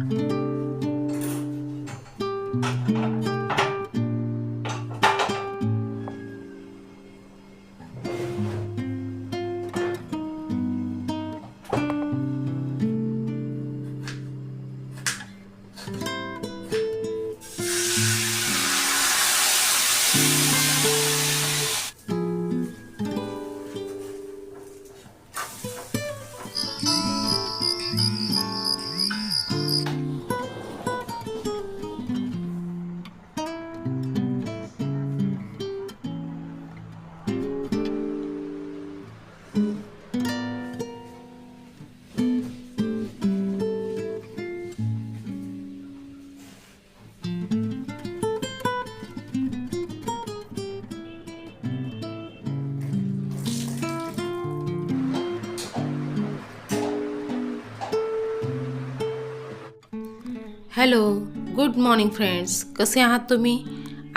Mm-hmm. Hello good morning friends. कसे आहात तुम्ही?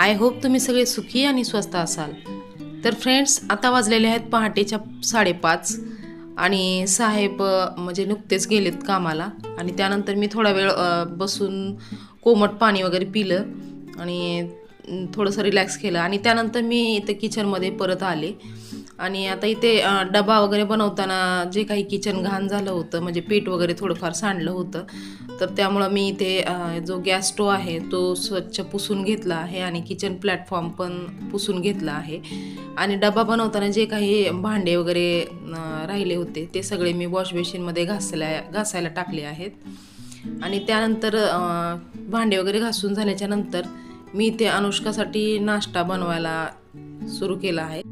आय होप तुम्ही सगळे सुखी आणि स्वस्त असाल. तर फ्रेंड्स आता वाजलेले आहेत पहाटेच्या साडेपाच आणि साहेब म्हणजे नुकतेच गेलेत कामाला आणि त्यानंतर मी थोडा वेळ बसून कोमट पाणी वगैरे पिलं आणि थोडंसं रिलॅक्स केलं आणि त्यानंतर मी इथं किचनमध्ये परत आले. आणि आता इथे डबा वगैरे बनवताना जे काही किचन घाण झालं होतं म्हणजे पीठ वगैरे थोडंफार सांडलं होतं तर त्यामुळं मी इथे जो गॅस स्टो आहे तो स्वच्छ पुसून घेतला आहे आणि किचन प्लॅटफॉर्म पण पुसून घेतला आहे. आणि डबा बनवताना जे काही भांडे वगैरे राहिले होते ते सगळे मी वॉश बेसिनमध्ये घासायला घासायला टाकले आहेत. आणि त्यानंतर भांडे वगैरे घासून झाल्याच्यानंतर मी इथे अनुष्कासाठी नाश्ता बनवायला सुरू केला आहे.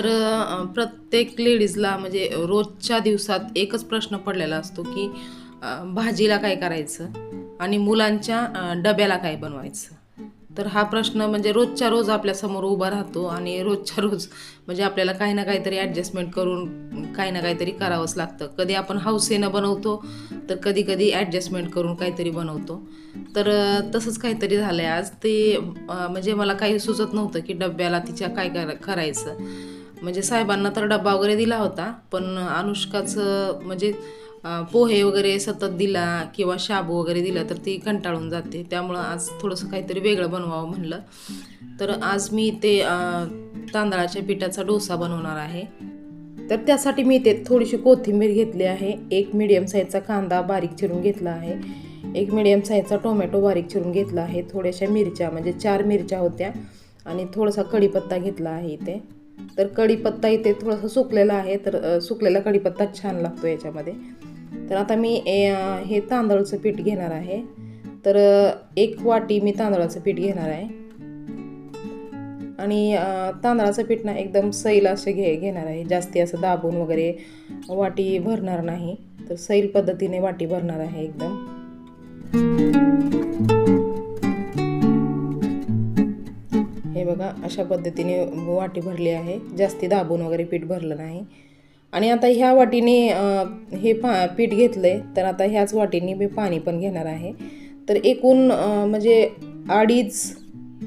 तर प्रत्येक लेडीजला म्हणजे रोजच्या दिवसात एकच प्रश्न पडलेला असतो की भाजीला काय करायचं आणि मुलांच्या डब्याला काय बनवायचं? तर हा प्रश्न म्हणजे रोजच्या रोज आपल्यासमोर उभा राहतो आणि रोजच्या रोज म्हणजे आपल्याला काही ना काहीतरी ॲडजस्टमेंट करून काही ना काहीतरी करावंच लागतं. कधी आपण हौसेनं बनवतो तर कधी कधी ॲडजस्टमेंट करून काहीतरी बनवतो. तर तसंच काहीतरी झालं आहे आज ते म्हणजे मला काही सुचत नव्हतं की डब्याला तिच्या काय करायचं. म्हणजे साहेबांना तर डब्बा वगैरे दिला होता पण अनुष्काचं म्हणजे पोहे वगैरे सतत दिला किंवा शाबू वगैरे दिला तर ती कंटाळून जाते. त्यामुळं आज थोडंसं काहीतरी वेगळं बनवावं म्हणलं. तर आज मी ते तांदळाच्या पिठाचा डोसा बनवणार आहे. तर त्यासाठी मी इथे थोडीशी कोथिंबीर घेतली आहे. एक मिडियम साईजचा कांदा बारीक चिरून घेतला आहे. एक मिडियम साईजचा टोमॅटो बारीक चिरून घेतला आहे. थोड्याशा मिरच्या म्हणजे चार मिरच्या होत्या. आणि थोडासा कढीपत्ता घेतला आहे इथे. तर कढीपत्ता इथे थोडासा सुकलेला आहे तर सुकलेला कढीपत्ता छान लागतो याच्यामध्ये. तर आता मी ए- हे तांदळाचं पीठ घेणार आहे. तर एक वाटी मी तांदळाचं पीठ घेणार आहे. आणि तांदळाचं पीठ ना एकदम सैल असं घे घेणार आहे. जास्ती असं दाबून वगैरे वाटी भरणार नाही. तर सैल पद्धतीने वाटी भरणार आहे एकदम. बघा अशा पद्धतीने वाटी भरली आहे. जास्ती दाबून वगैरे पीठ भरलं नाही. आणि आता ह्या वाटीने हे पा पीठ घेतलं आहे तर आता ह्याच वाटीने मी पाणी पण घेणार आहे. तर एकूण म्हणजे अडीच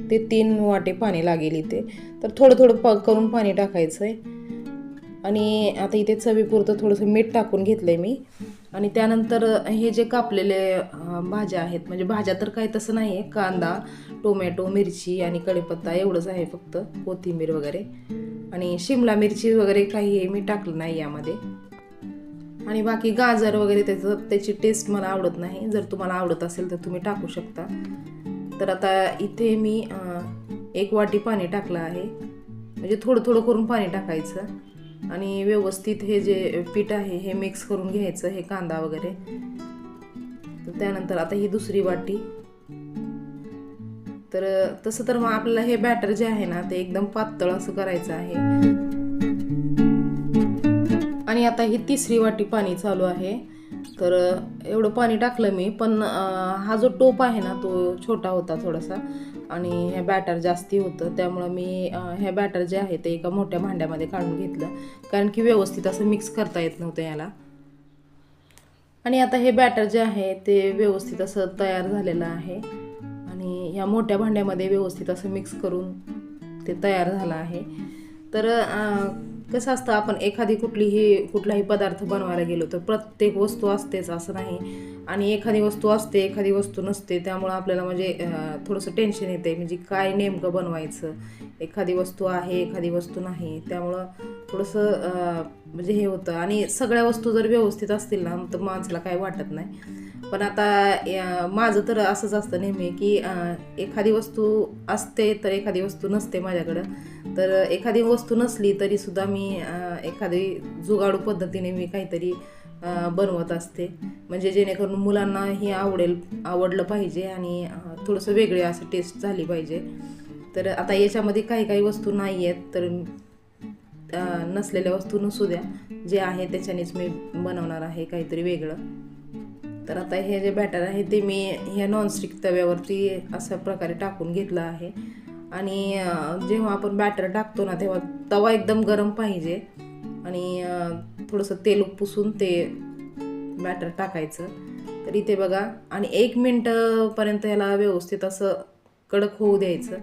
ते तीन वाटे पाणी लागेल इथे. तर थोडं थोडं प करून पाणी टाकायचं आहे आणि आता इथे चवीपुरतं थोडंसं मीठ टाकून घेतलं आहे मी. आणि त्यानंतर हे जे कापलेले भाज्या आहेत म्हणजे भाज्या तर काही तसं नाही आहे कांदा टोमॅटो मिरची आणि कढीपत्ता एवढंच आहे फक्त कोथिंबीर वगैरे. आणि शिमला मिरची वगैरे काही मी टाकलं नाही यामध्ये. आणि बाकी गाजर वगैरे त्याचं त्याची टेस्ट मला आवडत नाही. जर तुम्हाला आवडत असेल तर तुम्ही टाकू शकता. तर आता इथे मी एक वाटी पाणी टाकलं आहे. म्हणजे थोडं थोडं करून पाणी टाकायचं. आणि व्यवस्थित हे जे पीठ आहे हे मिक्स करून घ्यायचं हे कांदा वगैरे. तर त्यानंतर आता ही दुसरी वाटी. तर तसं तर मग आपल्याला हे बॅटर जे आहे ना ते एकदम पातळ असं करायचं आहे. आणि आता ही तिसरी वाटी पाणी चालू आहे. तर एवढं पाणी टाकलं मी पण हा जो टोप आहे ना तो छोटा होता थोडासा आणि हे बॅटर जास्ती होतं. त्यामुळं मी हे बॅटर जे आहे ते एका मोठ्या भांड्यामध्ये काढून घेतलं. कारण की व्यवस्थित असं मिक्स करता येत नव्हतं याला. आणि आता हे बॅटर जे आहे ते व्यवस्थित असं तयार झालेलं आहे. आणि ह्या मोठ्या भांड्यामध्ये व्यवस्थित असं मिक्स करून ते तयार झालं आहे. तर कसं असतं आपण एखादी कुठलीही कुठलाही पदार्थ बनवायला गेलो तर प्रत्येक वस्तू असतेच असं नाही. आणि एखादी वस्तू असते एखादी वस्तू नसते त्यामुळं आपल्याला म्हणजे थोडंसं टेन्शन येते. म्हणजे काय नेमकं बनवायचं? एखादी वस्तू आहे एखादी वस्तू नाही. त्यामुळं थोडंसं म्हणजे हे होतं. आणि सगळ्या वस्तू जर व्यवस्थित असतील ना तर माणसाला काय वाटत नाही. पण आता माझं तर असंच असतं नेहमी की एखादी वस्तू असते तर एखादी वस्तू नसते माझ्याकडं. तर एखादी वस्तू नसली तरी सुद्धा मी एखादी जुगाडू पद्धतीने मी काहीतरी बनवत असते. म्हणजे जेणेकरून मुलांना हे आवडेल आवडलं पाहिजे आणि थोडंसं वेगळे असं टेस्ट झाली पाहिजे. तर आता याच्यामध्ये काही काही वस्तू नाही आहेत तर नसलेल्या वस्तू नसू द्या. जे आहे त्याच्यानेच मी बनवणार आहे काहीतरी वेगळं. तर आता हे जे बॅटर आहे ते मी ह्या नॉनस्टिक तव्यावरती अशा प्रकारे टाकून घेतलं आहे. आणि जेव्हा आपण बॅटर टाकतो ना तेव्हा तवा एकदम गरम पाहिजे. आणि थोडंसं तेल पुसून ते बॅटर टाकायचं. तर इथे बघा आणि एक मिनटंपर्यंत ह्याला व्यवस्थित असं कडक होऊ द्यायचं.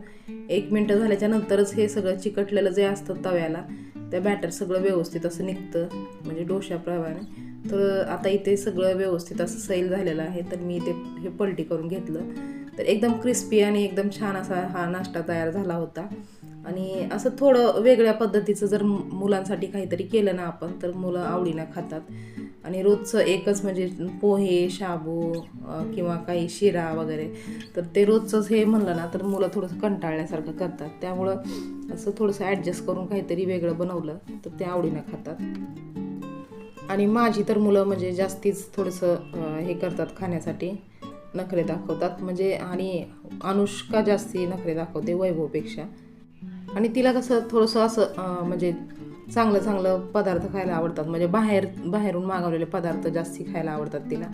एक मिनटं झाल्याच्या नंतरच हे सगळं चिकटलेलं जे असतं तव्याला त्या बॅटर सगळं व्यवस्थित असं निघतं म्हणजे डोशाप्रमाणे तर आता इथे सगळं व्यवस्थित असं सैल झालेलं आहे तर मी इथे हे पलटी करून घेतलं. तर एकदम क्रिस्पी आणि एकदम छान असा हा नाश्ता तयार झाला होता. आणि असं थोडं वेगळ्या पद्धतीचं जर मुलांसाठी काहीतरी केलं ना आपण तर मुलं आवडीनं खातात. आणि रोजचं एकच म्हणजे पोहे शाबू किंवा काही शिरा वगैरे तर ते रोजचंच हे म्हणलं ना तर मुलं थोडंसं कंटाळण्यासारखं करतात. त्यामुळं असं थोडंसं ॲडजस्ट करून काहीतरी वेगळं बनवलं तर ते आवडीनं खातात. आणि माझी तर मुलं म्हणजे जास्तीच थोडंसं हे करतात खाण्यासाठी. नखरे दाखवतात. म्हणजे आणि अनुष्का जास्ती नखरे दाखवते वैभवपेक्षा. आणि तिला कसं थोडंसं असं म्हणजे चांगलं चांगलं पदार्थ खायला आवडतात. म्हणजे बाहेर बाहेरून मागवलेले पदार्थ जास्ती खायला आवडतात तिला.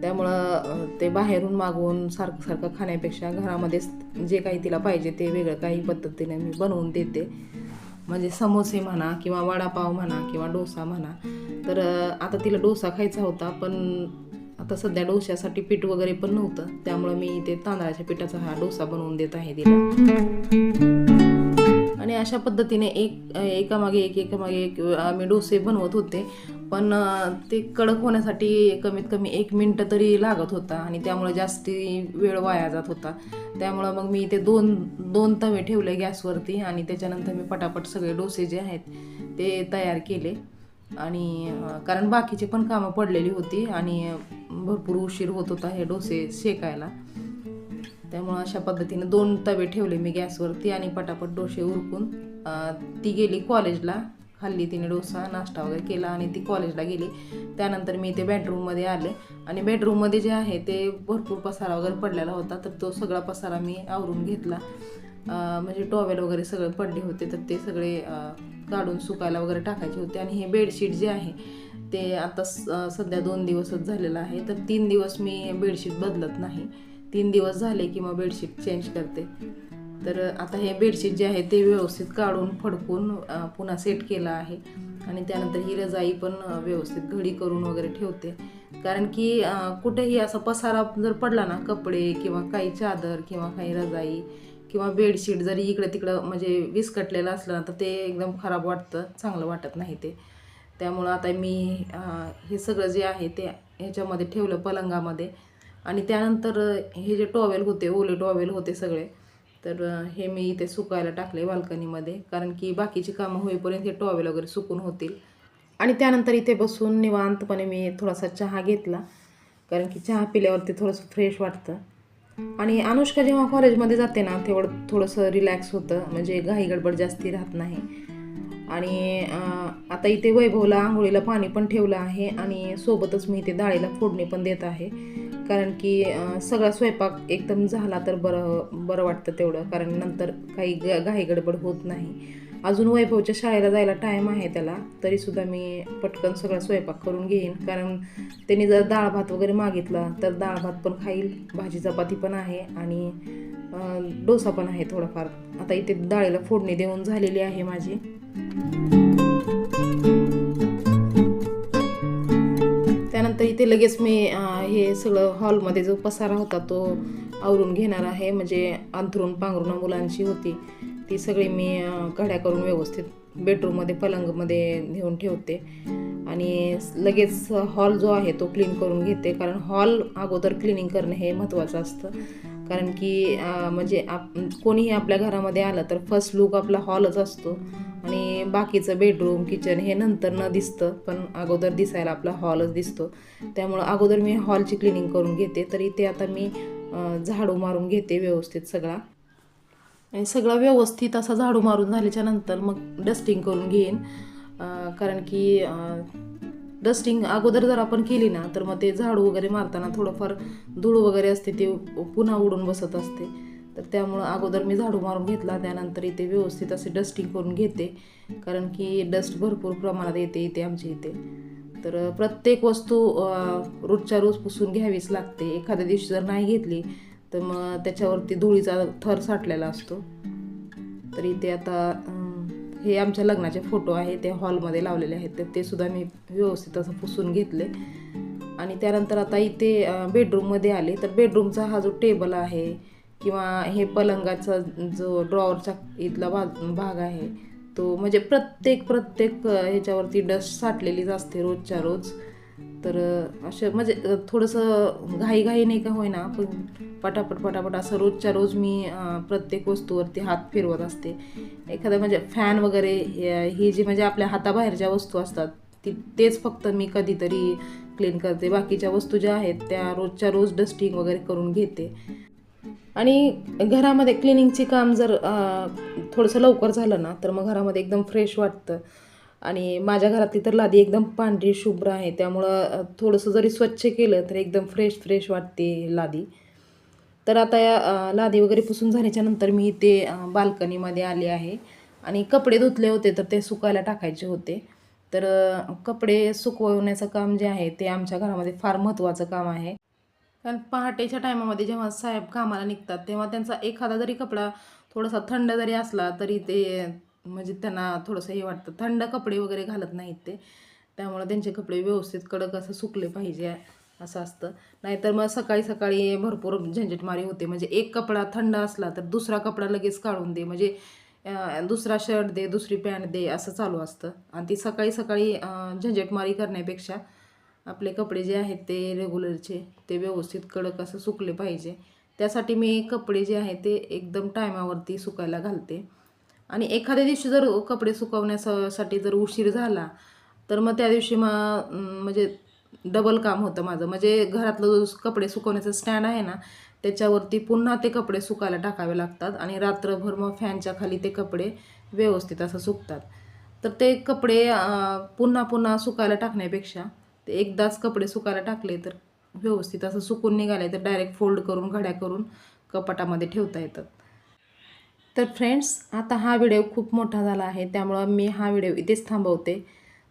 त्यामुळं ते बाहेरून मागवून सारखं सारखं खाण्यापेक्षा घरामध्येच जे काही तिला पाहिजे ते वेगळं काही पद्धतीने मी बनवून देते. म्हणजे समोसे म्हणा किंवा वडापाव म्हणा किंवा डोसा म्हणा. तर आता तिला डोसा खायचा होता पण आता सध्या डोश्यासाठी पीठ वगैरे पण नव्हतं. त्यामुळं मी इथे तांदळाच्या पिठाचा हा डोसा बनवून देत आहे तिला आणि अशा पद्धतीने एक एकामागे एक एकामागे एक आम्ही डोसे बनवत होते. पण ते कडक होण्यासाठी कमीत कमी एक मिनटं तरी लागत होता आणि त्यामुळे जास्ती वेळ वाया जात होता. त्यामुळं मग मी ते दोन दोन तवे ठेवले गॅसवरती आणि त्याच्यानंतर मी पटापट सगळे डोसे जे आहेत ते तयार केले. आणि कारण बाकीची पण कामं पडलेली होती आणि भरपूर उशीर होत होता हे डोसे शेकायला. त्यामुळं अशा पद्धतीने दोन तवे ठेवले मी गॅसवरती आणि पटापट डोसे उरकून. ती गेली कॉलेजला खाल्ली तिने डोसा नाश्ता वगैरे केला आणि ती कॉलेजला गेली. त्यानंतर मी ते बेडरूममध्ये आले आणि बेडरूममध्ये जे आहे ते भरपूर पसारा वगैरे पडलेला होता तर तो सगळा पसारा मी आवरून घेतला. म्हणजे टॉवेल वगैरे सगळे पडले होते तर ते सगळे काढून सुकायला वगैरे टाकायचे होते. आणि हे बेडशीट जे आहे ते आता स- सध्या दोन दिवसच झालेलं आहे. तर तीन दिवस मी बेडशीट बदलत नाही. तीन दिवस झाले की मग बेडशीट चेंज करते. तर आता हे बेडशीट जे आहे ते व्यवस्थित काढून फडकून पुन्हा सेट केलं आहे. आणि त्यानंतर ही रजाई पण व्यवस्थित घडी करून वगैरे ठेवते. कारण की कुठेही असा पसारा जर पडला ना कपडे किंवा काही चादर किंवा काही रजाई किंवा बेडशीट जरी इकडे तिकडं म्हणजे विस्कटलेलं असलं ना तर ते एकदम खराब वाटतं चांगलं वाटत नाही ते. त्यामुळं आता मी हे सगळं जे आहे ते ह्याच्यामध्ये ठेवलं पलंगामध्ये. आणि त्यानंतर हे जे टॉवेल होते ओले टॉवेल होते सगळे तर हे मी इथे सुकायला टाकले बाल्कनीमध्ये. कारण की बाकीची कामं होईपर्यंत हे टॉवेल वगैरे सुकून होतील. आणि त्यानंतर इथे बसून निवांतपणे मी थोडासा चहा घेतला. कारण की चहा पिल्यावरती थोडंसं फ्रेश वाटतं. आणि अनुष्का जेव्हा कॉलेजमध्ये जाते ना तेवढं थोडंसं रिलॅक्स होतं. म्हणजे घाई गडबड जास्ती राहत नाही. आणि आता इथे वैभवला आंघोळीला पाणी पण ठेवलं आहे आणि सोबतच मी इथे डाळीला फोडणी पण देत आहे. कारण की सगळा स्वयंपाक एकदम झाला तर बरं बरं वाटतं तेवढं. कारण नंतर काही ग घाई गडबड होत नाही. अजून वैभवच्या शाळेला जायला टाईम आहे त्याला. तरीसुद्धा मी पटकन सगळा स्वयंपाक करून घेईन. कारण त्यांनी जर डाळ भात वगैरे मागितला तर डाळ भात पण खाईल भाजी चपाती पण आहे आणि डोसा पण आहे थोडाफार. आता इथे डाळीला फोडणी देऊन झालेली आहे माझी. त्यानंतर इथे लगेच मी हे सगळं हॉलमध्ये जो पसारा होता तो आवरून घेणार आहे. म्हणजे अंथरून पांघरून मुलांची होती. ती सगळी मी घड्या करून व्यवस्थित बेडरूममध्ये पलंगमध्ये नेऊन ठेवते. आणि लगेच हॉल जो आहे तो क्लीन करून घेते. कारण हॉल अगोदर क्लिनिंग करणं हे महत्त्वाचं असतं. कारण की म्हणजे आप कोणीही आपल्या घरामध्ये आलं तर फर्स्ट लुक आपला हॉलच असतो. आणि बाकीचं बेडरूम किचन हे नंतर न दिसतं पण अगोदर दिसायला आपला हॉलच दिसतो. त्यामुळं अगोदर मी हॉलची क्लिनिंग करून घेते. तर इथे आता मी झाडू मारून घेते व्यवस्थित सगळा. आणि सगळं व्यवस्थित असा झाडू मारून झाल्याच्यानंतर मग डस्टिंग करून घेईन. कारण की डस्टिंग अगोदर जर आपण केली ना तर मग ते झाडू वगैरे मारताना थोडंफार धूळ वगैरे असते ते पुन्हा उडून बसत असते. तर त्यामुळं अगोदर मी झाडू मारून घेतला त्यानंतर इथे व्यवस्थित असे डस्टिंग करून घेते. कारण की डस्ट भरपूर प्रमाणात येते इथे आमच्या इथे. तर प्रत्येक वस्तू रोजच्या रोज पुसून घ्यावीच लागते. एखाद्या दिवशी जर नाही घेतली तर मग त्याच्यावरती धुळीचा थर साठलेला असतो. तर इथे आता हे आमच्या लग्नाचे फोटो आहे ते हॉलमध्ये लावलेले आहेत तर ते सुद्धा मी व्यवस्थित असं पुसून घेतले. आणि त्यानंतर आता इथे बेडरूममध्ये आले तर बेडरूमचा हा जो टेबल आहे किंवा हे पलंगाचा जो ड्रॉवरचा इथला भाग भाग आहे तो म्हणजे प्रत्येक प्रत्येक ह्याच्यावरती डस्ट साठलेलीच असते रोजच्या रोज. तर असं म्हणजे थोडंसं घाईघाई नाही का होईना पण पटापट पटापट असं रोजच्या रोज मी प्रत्येक वस्तूवरती हात फिरवत असते. एखादं म्हणजे फॅन वगैरे ही जी म्हणजे आपल्या हाताबाहेरच्या वस्तू असतात ती तेच फक्त मी कधीतरी क्लीन करते. बाकीच्या वस्तू ज्या आहेत त्या रोजच्या रोज डस्टिंग वगैरे करून घेते. आणि घरामध्ये क्लिनिंगचे काम जर थोडंसं लवकर झालं ना तर मग घरामध्ये एकदम फ्रेश वाटतं. आणि माझ्या घरातली तर लादी एकदम पांढरी शुभ्र आहे. त्यामुळं थोडंसं जरी स्वच्छ केलं तर एकदम फ्रेश फ्रेश वाटते लादी. तर आता या लादी वगैरे पुसून झाल्याच्यानंतर मी इथे बाल्कनीमध्ये आले आहे. आणि कपडे धुतले होते तर ते सुकायला टाकायचे होते. तर कपडे सुकवण्याचं काम जे आहे ते आमच्या घरामध्ये फार महत्त्वाचं काम आहे. कारण पहाटेच्या टायमामध्ये जेव्हा साहेब कामाला निघतात तेव्हा त्यांचा एखादा जरी कपडा थोडासा थंड जरी असला तरी ते म्हणजे त्यांना थोडंसं हे वाटतं. थंड कपडे वगैरे घालत नाहीत ते. त्यामुळं त्यांचे कपडे व्यवस्थित कडक असं सुकले पाहिजे असं असतं. नाहीतर मग सकाळी सकाळी भरपूर झंझटमारी होते. म्हणजे एक कपडा थंड असला तर दुसरा कपडा लगेच काढून दे. म्हणजे दुसरा शर्ट दे दुसरी पॅन्ट दे असं चालू असतं. आणि ती सकाळी सकाळी झंझटमारी करण्यापेक्षा आपले कपडे जे आहेत ते रेग्युलरचे ते व्यवस्थित कडक असं सुकले पाहिजे. त्यासाठी मी कपडे जे आहेत ते एकदम टायमावरती सुकायला घालते. आणि एखाद्या दिवशी जर कपडे सुकवण्यासाठी जर उशीर झाला तर मग त्या दिवशी मग म्हणजे डबल काम होतं माझं. म्हणजे घरातलं जो कपडे सुकवण्याचं स्टँड आहे ना त्याच्यावरती पुन्हा ते कपडे सुकायला टाकावे लागतात आणि रात्रभर मग फॅनच्या खाली ते कपडे व्यवस्थित असं सुकतात. तर ते कपडे पुन्हा पुन्हा सुकायला टाकण्यापेक्षा ते एकदाच कपडे सुकायला टाकले तर व्यवस्थित असं सुकून निघाले तर डायरेक्ट फोल्ड करून घड्या करून कपाटामध्ये ठेवता येतात तर फ्रेंड्स आता हा व्हिडिओ खूप मोठा झाला आहे त्यामुळं मी हा व्हिडिओ इथेच थांबवते.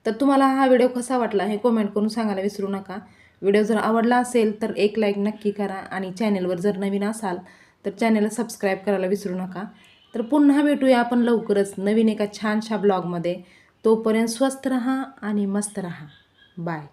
तर तुम्हाला हा व्हिडिओ कसा वाटला हे कमेंट करून सांगायला विसरू नका. व्हिडिओ जर आवडला असेल तर एक लाईक नक्की करा आणि चॅनेलवर जर नवीन असाल तर चॅनेलला सबस्क्राईब करायला विसरू नका. तर पुन्हा भेटूया आपण लवकरच नवीन एका छानशा ब्लॉगमध्ये तोपर्यंत स्वस्त रहा आणि मस्त रहा. बाय